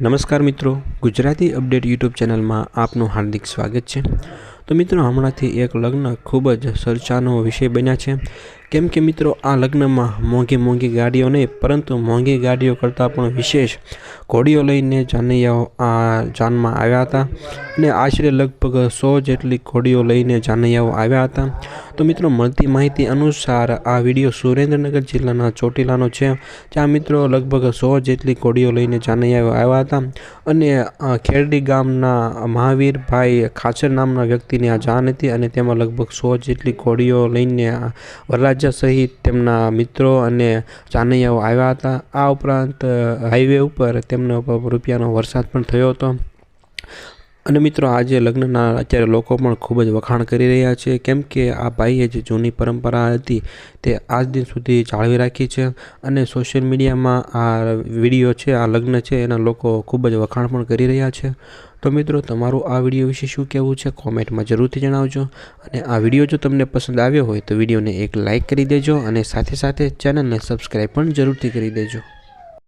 નમસ્કાર મિત્રો, Gujarati update YouTube ચેનલમાં આપનું હાર્દિક સ્વાગત છે. તો મિત્રો, હમણાંથી એક લગ્ન ખૂબ જ ચર્ચાનો વિષય બન્યા છે. કેમ કે મિત્રો, આ લગ્નમાં મોંઘી મોંઘી ગાડીઓ નહીં, પરંતુ મોંઘી ગાડીઓ કરતાં પણ વિશેષ ઘોડીઓ લઈને જાનૈયાઓ આ જાનમાં આવ્યા હતા. અને આશરે લગભગ સો જેટલી ઘોડીઓ લઈને જાનૈયાઓ આવ્યા હતા. તો મિત્રો, મળતી માહિતી અનુસાર આ વીડિયો સુરેન્દ્રનગર જિલ્લાના ચોટીલાનો છે, જ્યાં મિત્રો લગભગ સો જેટલી ઘોડીઓ લઈને જાનૈયાઓ આવ્યા હતા. અને ખેરડી ગામના મહાવીરભાઈ ખાચર નામના વ્યક્તિની આ જાન હતી અને તેમાં લગભગ સો જેટલી ઘોડીઓ લઈને આ વરરાજા સહિત તેમના મિત્રો અને ચાનૈયાઓ આવ્યા હતા. આ ઉપરાંત હાઈવે ઉપર તેમના ઉપર રૂપિયાનો વરસાદ પણ થયો હતો. અને મિત્રો આજે લગ્નના અત્યારે લોકો પણ ખૂબ જ વખાણ કરી રહ્યા છે. કેમ કે આ ભાઈએ જે જૂની પરંપરા હતી તે આજ દિન સુધી જાળવી રાખી છે અને સોશિયલ મીડિયામાં આ વીડિયો છે, આ લગ્ન છે, એના લોકો ખૂબ જ વખાણ પણ કરી રહ્યા છે. તો મિત્રો તમારું આ વીડિયો વિશે શું કહેવું છે કોમેન્ટમાં જરૂરથી જણાવજો અને આ વીડિયો જો તમને પસંદ આવ્યો હોય તો વિડીયોને એક લાઇક કરી દેજો અને સાથે સાથે ચેનલને સબસ્ક્રાઈબ પણ જરૂરથી કરી દેજો.